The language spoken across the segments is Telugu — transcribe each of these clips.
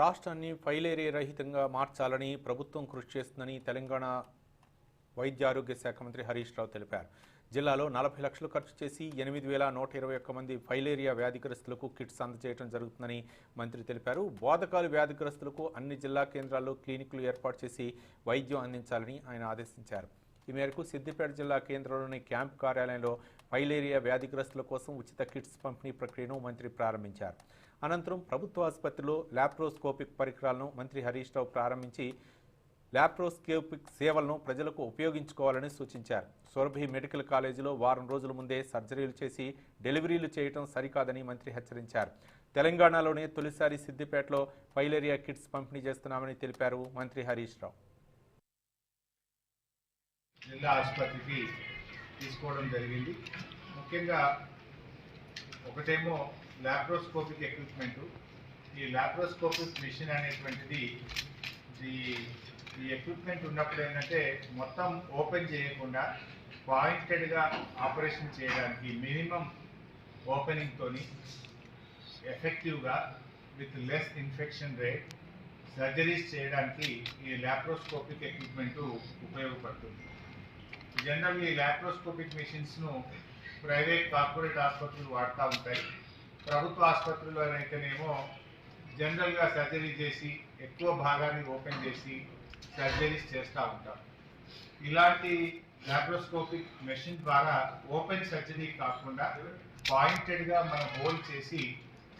రాష్ట్రాన్ని ఫైలేరియా రహితంగా మార్చాలని ప్రభుత్వం కృషి చేస్తుందని తెలంగాణ వైద్య ఆరోగ్య శాఖ మంత్రి హరీష్ రావు తెలిపారు. జిల్లాలో నలభై లక్షలు ఖర్చు చేసి ఎనిమిది వేల నూట ఇరవై ఒక్క మంది ఫైలేరియా వ్యాధిగ్రస్తులకు కిట్స్ అందజేయడం జరుగుతుందని మంత్రి తెలిపారు. బోధకాలు వ్యాధిగ్రస్తులకు అన్ని జిల్లా కేంద్రాల్లో క్లినిక్లు ఏర్పాటు చేసి వైద్యం అందించాలని ఆయన ఆదేశించారు. ఈ మేరకు సిద్దిపేట జిల్లా కేంద్రంలోని క్యాంప్ కార్యాలయంలో ఫైలేరియా వ్యాధిగ్రస్తుల కోసం ఉచిత కిట్స్ పంపిణీ ప్రక్రియను మంత్రి ప్రారంభించారు. అనంతరం ప్రభుత్వ ఆసుపత్రిలో ల్యాప్రోస్కోపిక్ పరికరాలను మంత్రి హరీష్ రావు ప్రారంభించి ల్యాప్రోస్కోపిక్ సేవలను ప్రజలకు ఉపయోగించుకోవాలని సూచించారు. సొరభి మెడికల్ కాలేజీలో వారం రోజుల ముందే సర్జరీలు చేసి డెలివరీలు చేయటం సరికాదని మంత్రి హెచ్చరించారు. తెలంగాణలోనే తొలిసారి సిద్దిపేటలో ఫైలేరియా కిట్స్ పంపిణీ చేస్తున్నామని తెలిపారు మంత్రి హరీష్ రావు. జిల్లా ఆసుపత్రికి తీసుకోవడం జరిగింది. ముఖ్యంగా ఒకటేమో ల్యాప్రోస్కోపిక్ ఎక్విప్మెంట్ ఈ ల్యాప్రోస్కోపిక్ మిషన్ అనేటువంటిది ఈ ఈ ఎక్విప్మెంట్ ఉన్నప్పుడు ఏంటంటే మొత్తం ఓపెన్ చేయకుండా పాయింటెడ్గా ఆపరేషన్ చేయడానికి మినిమం ఓపెనింగ్తోని ఎఫెక్టివ్గా with less infection rate surgeries చేయడానికి ఈ ల్యాప్రోస్కోపిక్ ఎక్విప్మెంట్ ఉపయోగపడుతుంది. జనరల్ ఈ ల్యాప్రోస్కోపిక్ మెషిన్స్ను ప్రైవేట్ కార్పొరేట్ ఆసుపత్రులు వాడుతూ ఉంటాయి. ప్రభుత్వ ఆసుపత్రుల్లో అయితేనేమో జనరల్గా సర్జరీ చేసి ఎక్కువ భాగాన్ని ఓపెన్ చేసి సర్జరీస్ చేస్తూ ఉంటాం ఇలాంటి ల్యాప్రోస్కోపిక్ మెషిన్ ద్వారా ఓపెన్ సర్జరీ కాకుండా పాయింటెడ్గా మనం హోల్ చేసి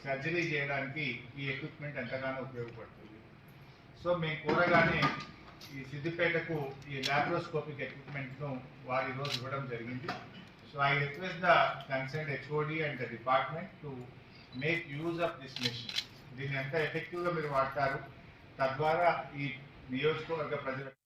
సర్జరీ చేయడానికి ఈ ఎక్విప్మెంట్ ఎంతగానో ఉపయోగపడుతుంది. సో మేము కూరగానే ఈ సిద్దిపేటకు ఈ ల్యాప్రోస్కోపిక్ ఎక్విప్మెంట్ను వారు ఈరోజు ఇవ్వడం జరిగింది. So I request the concern HOD and the department to make use of this machine దీన్ని ఎంత ఎఫెక్టివ్గా మీరు వాడతారు? తద్వారా ఈ నియోజకవర్గ ప్రజలకు